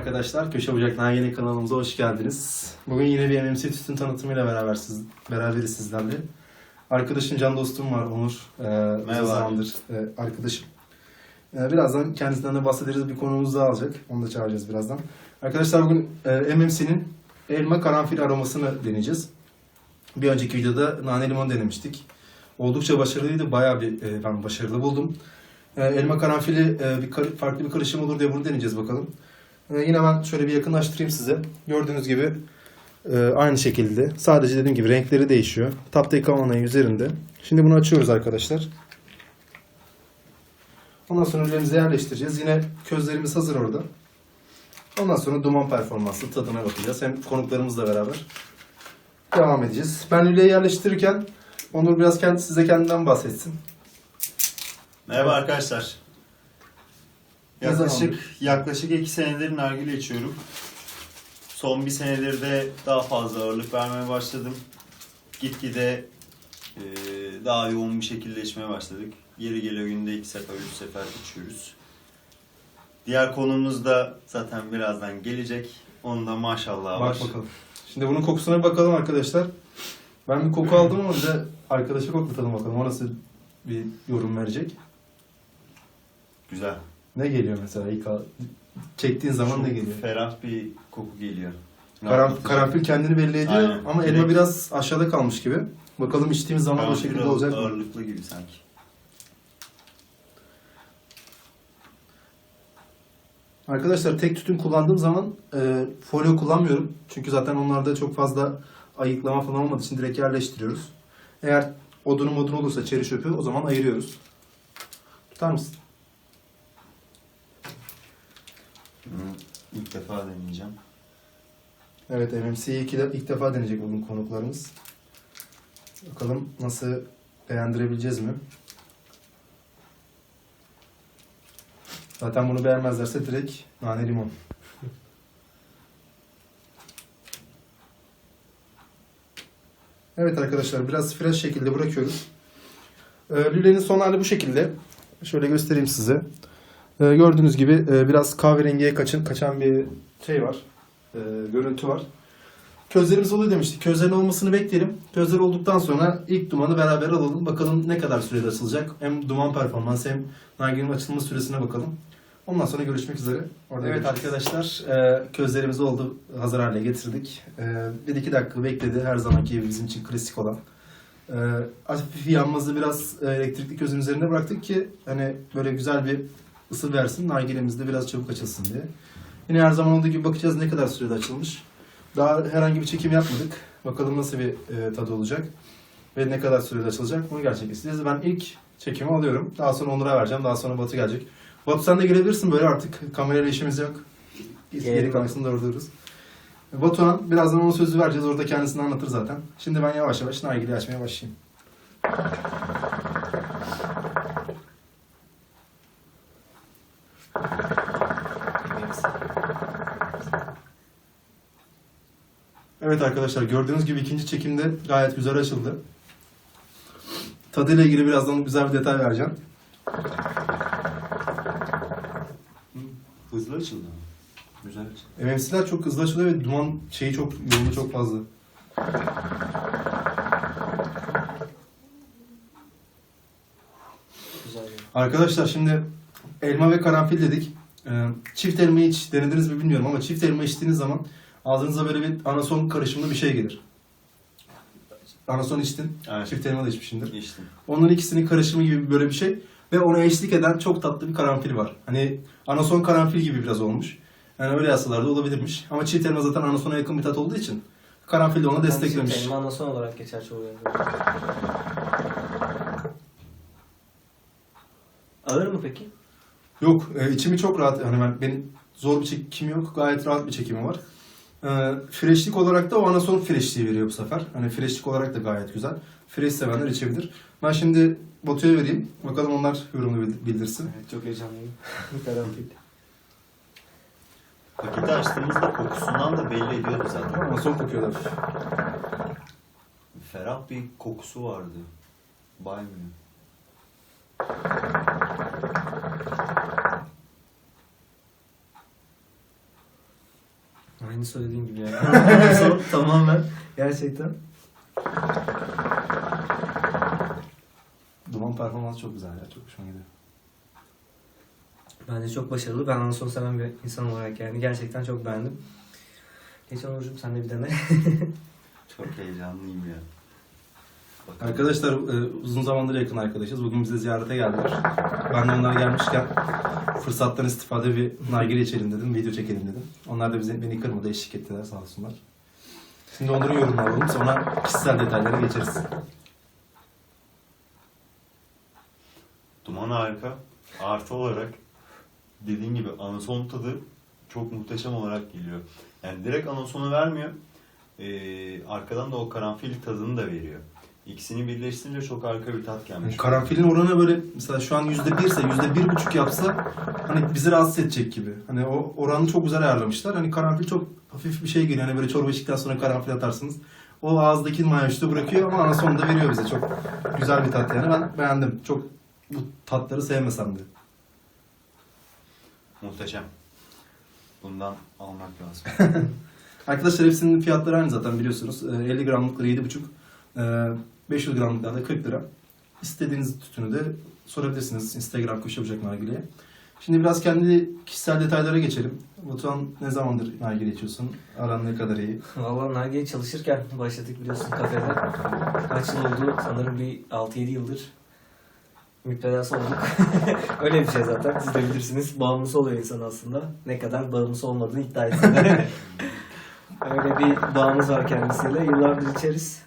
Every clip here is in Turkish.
arkadaşlar. Köşe Bucak'tan yeni kanalımıza hoş geldiniz. Bugün yine bir MMC tütün tanıtımıyla beraber siz, beraberiz sizlerle. Arkadaşım, can dostum var Onur. Ee, Merhaba. zamandır e, arkadaşım. Ee, birazdan kendisinden de bahsederiz. Bir konumuz daha alacak. Onu da çağıracağız birazdan. Arkadaşlar bugün e, MMC'nin elma karanfil aromasını deneyeceğiz. Bir önceki videoda nane limon denemiştik. Oldukça başarılıydı. Bayağı bir e, ben başarılı buldum. E, elma karanfili e, bir farklı bir karışım olur diye bunu deneyeceğiz bakalım. E, yine ben şöyle bir yakınlaştırayım size. Gördüğünüz gibi e, aynı şekilde. Sadece dediğim gibi renkleri değişiyor. Taptaki kavanayı üzerinde. Şimdi bunu açıyoruz arkadaşlar. Ondan sonra ürünlerimizi yerleştireceğiz. Yine közlerimiz hazır orada. Ondan sonra duman performansı tadına bakacağız. Hem konuklarımızla beraber devam edeceğiz. Ben lüleyi yerleştirirken Onur biraz kendi, size kendinden bahsetsin. Merhaba arkadaşlar. Ne Yaklaşık zamandır? yaklaşık iki senedir nargile içiyorum. Son bir senedir de daha fazla ağırlık vermeye başladım. Gitgide e, daha yoğun bir şekilde içmeye başladık. Yeri geliyor günde iki sefer, üç sefer içiyoruz. Diğer konumuz da zaten birazdan gelecek. Onda maşallah var. Bak bakalım. Şimdi bunun kokusuna bir bakalım arkadaşlar. Ben bir koku aldım ama bir de arkadaşa koklatalım bakalım. O nasıl bir yorum verecek. Güzel. Ne geliyor mesela ilk al- çektiğin zaman Çok ne geliyor? Ferah bir koku geliyor. Karan, Rahatlatıcı. karanfil kendini belli ediyor Aynen. ama Direkt- elma biraz aşağıda kalmış gibi. Bakalım içtiğimiz zaman o Karanfil şekilde olacak mı? Ağırlıklı gibi sanki. Arkadaşlar tek tütün kullandığım zaman e, folyo kullanmıyorum. Çünkü zaten onlarda çok fazla ayıklama falan olmadığı için direkt yerleştiriyoruz. Eğer odunu modun olursa çeri çöpü o zaman ayırıyoruz. Tutar mısın? Bunu ilk defa deneyeceğim. Evet MMC'yi ilk, ilk defa deneyecek bugün konuklarımız. Bakalım nasıl beğendirebileceğiz mi? Zaten bunu beğenmezlerse direkt nane limon. Evet arkadaşlar biraz fresh şekilde bırakıyoruz. Ee, lülenin son hali bu şekilde. Şöyle göstereyim size. Ee, gördüğünüz gibi e, biraz kahverengiye kaçın, kaçan bir şey var. E, görüntü var. Közlerimiz oluyor demiştik. Közlerin olmasını bekleyelim. Közler olduktan sonra ilk dumanı beraber alalım. Bakalım ne kadar sürede açılacak. Hem duman performansı hem nargilenin açılma süresine bakalım. Ondan sonra görüşmek üzere. Orada evet arkadaşlar e, közlerimiz oldu. Hazır hale getirdik. E, bir iki dakika bekledi. Her zamanki gibi bizim için klasik olan. E, hafif yanmazı biraz elektrikli közün üzerine bıraktık ki hani böyle güzel bir ısı versin. Nargilemiz de biraz çabuk açılsın diye. Yine her zaman olduğu gibi bakacağız ne kadar sürede açılmış. Daha herhangi bir çekim yapmadık. Bakalım nasıl bir e, tadı olacak. Ve ne kadar sürede açılacak bunu gerçekleştireceğiz. Ben ilk çekimi alıyorum. Daha sonra Onur'a vereceğim. Daha sonra Batu gelecek. Batu sen de gelebilirsin böyle artık. Kamerayla işimiz yok. Geri kalanısını da orada. Batuhan birazdan ona sözü vereceğiz. Orada kendisini anlatır zaten. Şimdi ben yavaş yavaş nargile açmaya başlayayım. Evet arkadaşlar gördüğünüz gibi ikinci çekimde gayet güzel açıldı. Tadıyla ilgili birazdan güzel bir detay vereceğim. Hızlı açıldı. Güzel açıldı. MMC'ler çok hızlı açılıyor ve duman şeyi çok yoğunluğu çok fazla. Güzel. Arkadaşlar şimdi elma ve karanfil dedik. Ee, çift elmayı hiç denediniz mi bilmiyorum ama çift elma içtiğiniz zaman ağzınıza böyle bir anason karışımlı bir şey gelir. Anason içtin, Evet. çift elma da içmişsindir. İçtim. Onların ikisinin karışımı gibi böyle bir şey. Ve ona eşlik eden çok tatlı bir karanfil var. Hani anason karanfil gibi biraz olmuş. Yani öyle yasalarda olabilirmiş. Ama çiğ elma zaten anasona yakın bir tat olduğu için karanfil de ona desteklemiş. Elma anason olarak geçer çoğu yerde. Ağır mı peki? Yok, e, içimi çok rahat. Hani ben benim zor bir çekimi yok. Gayet rahat bir çekimi var. E, freshlik olarak da o anason freshliği veriyor bu sefer. Hani freshlik olarak da gayet güzel. Fresh sevenler içebilir. Ben şimdi Batu'ya vereyim. Bakalım onlar yorumunu bildir- bildirsin. Evet çok heyecanlıyım. Karanfil. Paketi açtığımızda kokusundan da belli ediyordu zaten. Anason kokuyorlar. Ferah bir kokusu vardı. Baymıyor. Aynı söylediğin gibi yani. Tamamen gerçekten. Duman performansı çok güzel ya. Çok hoşuma gidiyor. Bence çok başarılı. Ben anason seven bir insan olarak yani gerçekten çok beğendim. Geç Onurcuğum sen de bir dene. Çok heyecanlıyım ya. Arkadaşlar e, uzun zamandır yakın arkadaşız. Bugün bize ziyarete geldiler. Ben de onlar gelmişken fırsattan istifade bir nargile içelim dedim. Video çekelim dedim. Onlar da bize, beni kırmadı, eşlik ettiler sağ olsunlar. Şimdi onların yorumunu alalım. Sonra kişisel detaylara geçeriz. Duman harika. Artı olarak dediğin gibi anason tadı çok muhteşem olarak geliyor. Yani direkt anasonu vermiyor. Ee, arkadan da o karanfil tadını da veriyor. İkisini birleştirince çok harika bir tat gelmiş. Karanfilin oranı böyle mesela şu an yüzde birse yüzde bir buçuk yapsa hani bizi rahatsız edecek gibi. Hani o oranı çok güzel ayarlamışlar. Hani karanfil çok hafif bir şey geliyor. Hani böyle çorba içtikten sonra karanfil atarsınız. O ağızdaki mayoştu bırakıyor ama ana sonunda veriyor bize. Çok güzel bir tat yani. Ben beğendim. Çok bu tatları sevmesem de. Muhteşem. Bundan almak lazım. Arkadaşlar hepsinin fiyatları aynı zaten biliyorsunuz. Ee, 50 gramlıkları 7,5. Ee, 500 gramlıklar da 40 lira. İstediğiniz tütünü de sorabilirsiniz Instagram köşe bucak nargileye. Şimdi biraz kendi kişisel detaylara geçelim. Batuhan ne zamandır nargile içiyorsun? Aran ne kadar iyi? Valla Nargiye çalışırken başladık biliyorsun kafede. Kaç yıl oldu? Sanırım bir 6-7 yıldır müptelası olduk. Öyle bir şey zaten. Siz de bilirsiniz. Bağımlısı oluyor insan aslında. Ne kadar bağımlısı olmadığını iddia etsin. Öyle bir bağımız var kendisiyle. Yıllardır içeriz.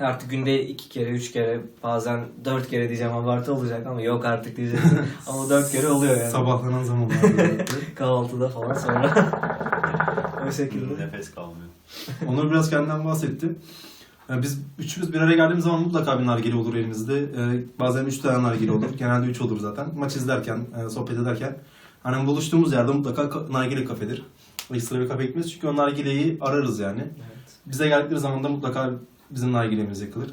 Artık günde iki kere, üç kere, bazen dört kere diyeceğim abartı olacak ama yok artık diyeceksin. ama dört kere oluyor yani. Sabahlanan zamanlarda. Kahvaltıda falan sonra. o şekilde. Nefes kalmıyor. Onur biraz kendinden bahsetti. Yani biz üçümüz bir araya geldiğimiz zaman mutlaka bir nargile olur elimizde. Ee, bazen üç tane nargile olur. Genelde üç olur zaten. Maç izlerken, e, sohbet ederken. Hani buluştuğumuz yerde mutlaka ka- nargile kafedir. Ekstra bir kafe gitmeyiz çünkü o nargileyi ararız yani. Evet. Bize geldikleri zaman da mutlaka bizim nargilemiz yakılır.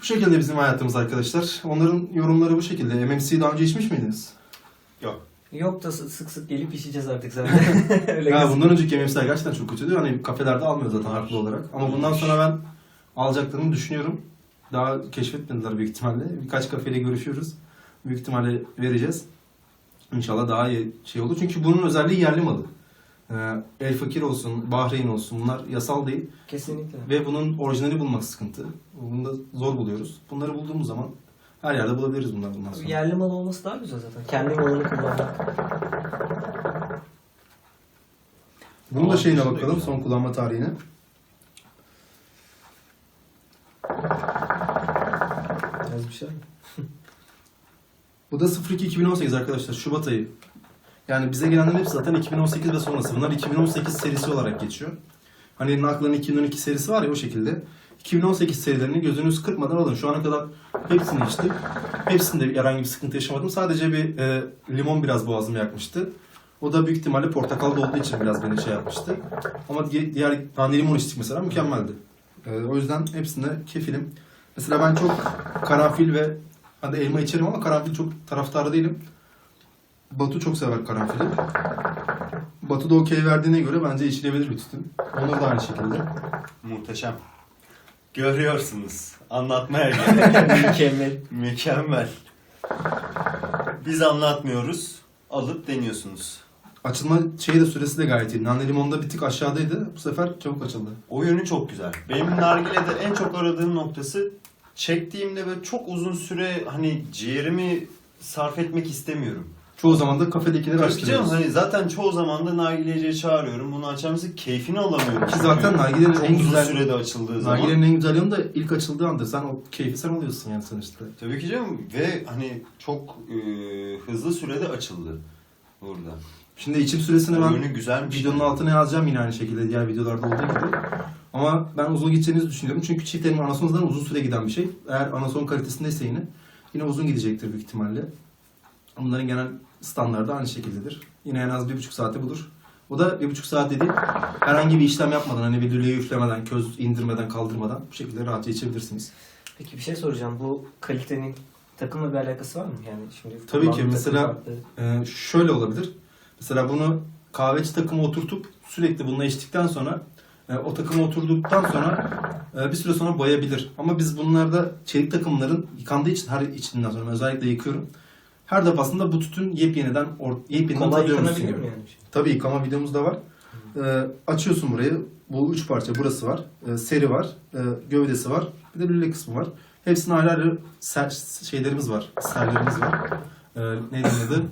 Bu şekilde bizim hayatımız arkadaşlar. Onların yorumları bu şekilde. MMC'yi daha önce içmiş miydiniz? Yok. Yok da sı- sık sık gelip içeceğiz artık zaten. Öyle Ya bundan önceki MMC'ler gerçekten çok kötüydü. Hani kafelerde almıyor zaten haklı olarak. Ama bundan sonra ben alacaklarını düşünüyorum. Daha keşfetmediler büyük ihtimalle. Birkaç kafeyle görüşüyoruz. Büyük ihtimalle vereceğiz. İnşallah daha iyi şey olur. Çünkü bunun özelliği yerli malı. Ee, El Fakir olsun, Bahreyn olsun bunlar yasal değil. Kesinlikle. Ve bunun orijinali bulmak sıkıntı. Bunu da zor buluyoruz. Bunları bulduğumuz zaman her yerde bulabiliriz bunlar bundan sonra. Yerli mal olması daha güzel zaten. Kendi malını kullanmak. Bunun da şeyine bakalım, son kullanma tarihine. Biraz bir şey. Bu da 02-2018 arkadaşlar, Şubat ayı. Yani bize gelenlerin hepsi zaten 2018 ve sonrası. Bunlar 2018 serisi olarak geçiyor. Hani Nakla'nın 2012 serisi var ya o şekilde. 2018 serilerini gözünüz kırpmadan alın. Şu ana kadar hepsini içtim. Hepsinde herhangi bir sıkıntı yaşamadım. Sadece bir e, limon biraz boğazımı yakmıştı. O da büyük ihtimalle portakalda olduğu için biraz beni şey yapmıştı. Ama di- diğer nane limon içtik mesela mükemmeldi. E, o yüzden hepsinde kefilim. Mesela ben çok karanfil ve hadi elma içerim ama karanfil çok taraftarı değilim. Batu çok sever karanfili. Batu da okey verdiğine göre bence içilebilir bir tütün. Onur da aynı şekilde. Muhteşem. Görüyorsunuz. Anlatmaya gerek. Mükemmel. Mükemmel. Biz anlatmıyoruz. Alıp deniyorsunuz. Açılma şeyi de süresi de gayet iyi. Nane limonda bir tık aşağıdaydı. Bu sefer çabuk açıldı. O yönü çok güzel. Benim nargilede en çok aradığım noktası çektiğimde böyle çok uzun süre hani ciğerimi sarf etmek istemiyorum. Çoğu zaman da kafedekileri Tabii canım açtırıyoruz. hani zaten çoğu zaman da nargileciye çağırıyorum. Bunu açar mısın? Keyfini alamıyorum. Ki zaten Çünkü nargilenin çok en uzun güzel- sürede açıldığı zaman. Nargilenin en güzel yanı da ilk açıldığı anda. Sen o keyfi sen alıyorsun yani sonuçta. Tabii ki canım ve hani çok e, hızlı sürede açıldı burada. Şimdi içim süresini ben güzelmiş. videonun altına yazacağım yine aynı şekilde diğer videolarda olduğu gibi. Ama ben uzun gideceğinizi düşünüyorum. Çünkü çift elma anasonuzdan uzun süre giden bir şey. Eğer anason kalitesindeyse yine yine uzun gidecektir büyük ihtimalle. Bunların genel standardı aynı şekildedir. Yine en az bir buçuk saate bulur. O da bir buçuk saat dediğim herhangi bir işlem yapmadan hani bir lüleyi üflemeden, köz indirmeden, kaldırmadan bu şekilde rahatça içebilirsiniz. Peki bir şey soracağım. Bu kalitenin takımla bir alakası var mı? Yani şimdi Tabii ki, mesela-. Ee, şöyle olabilir. Mesela bunu kahveci takımı oturtup sürekli bununla içtikten sonra e, o takıma oturduktan sonra e, bir süre sonra bayabilir. Ama biz bunlarda çelik takımların yıkandığı için her içtiğinden sonra özellikle yıkıyorum. Her defasında bu tütün yepyeniden or, yepyeninden Kolay tadıyormuşsun gibi. yani? Tabii yıkama videomuz da var. Ee, açıyorsun burayı. Bu üç parça burası var. Ee, seri var. e, gövdesi var. Bir de lüle kısmı var. Hepsinin ayrı ayrı ser, şeylerimiz var. Serlerimiz var. Ee, neydi adı?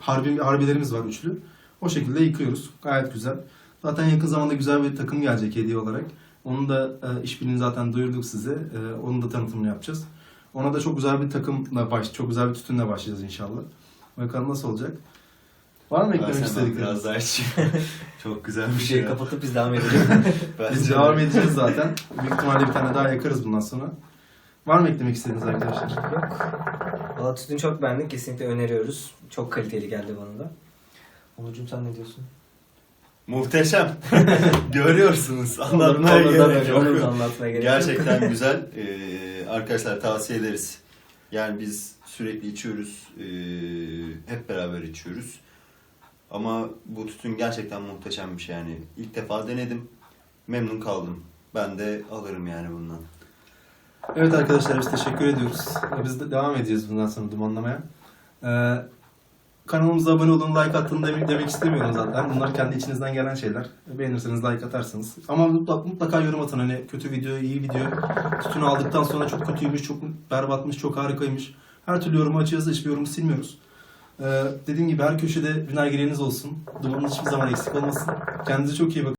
Harbi, harbilerimiz var üçlü. O şekilde yıkıyoruz. Gayet güzel. Zaten yakın zamanda güzel bir takım gelecek hediye olarak. Onun da e, işbirliğini zaten duyurduk size. E, onun da tanıtımını yapacağız. Ona da çok güzel bir takımla baş, çok güzel bir tütünle başlayacağız inşallah. Bakalım nasıl olacak. Var mı eklemek istedikleriniz? biraz daha. Çok güzel bir şey. şey kapatıp biz devam. Ben Biz de- devam edeceğiz zaten. Büyük ihtimalle bir tane daha yakarız bundan sonra. Var mı eklemek istediğiniz arkadaşlar? Yok. Valla tütün çok beğendik. Kesinlikle öneriyoruz. Çok kaliteli geldi bana da. Onurcuğum sen ne diyorsun? Muhteşem. Görüyorsunuz. Anlatmaya gerek yok. Gerçekten güzel. Ee, arkadaşlar tavsiye ederiz. Yani biz sürekli içiyoruz. Ee, hep beraber içiyoruz. Ama bu tütün gerçekten muhteşem bir şey yani. İlk defa denedim. Memnun kaldım. Ben de alırım yani bundan. Evet arkadaşlar biz teşekkür ediyoruz. Biz de devam edeceğiz bundan sonra dumanlamaya. Ee, kanalımıza abone olun, like atın demek, demek istemiyorum zaten. Bunlar kendi içinizden gelen şeyler. Beğenirseniz like atarsınız. Ama mutlaka, mutlaka yorum atın. Hani kötü video, iyi video. Tütünü aldıktan sonra çok kötüymüş, çok berbatmış, çok harikaymış. Her türlü yorumu açıyoruz. Hiçbir yorumu silmiyoruz. Ee, dediğim gibi her köşede vinagireniz olsun. Dumanınız hiçbir zaman eksik olmasın. Kendinize çok iyi bakın.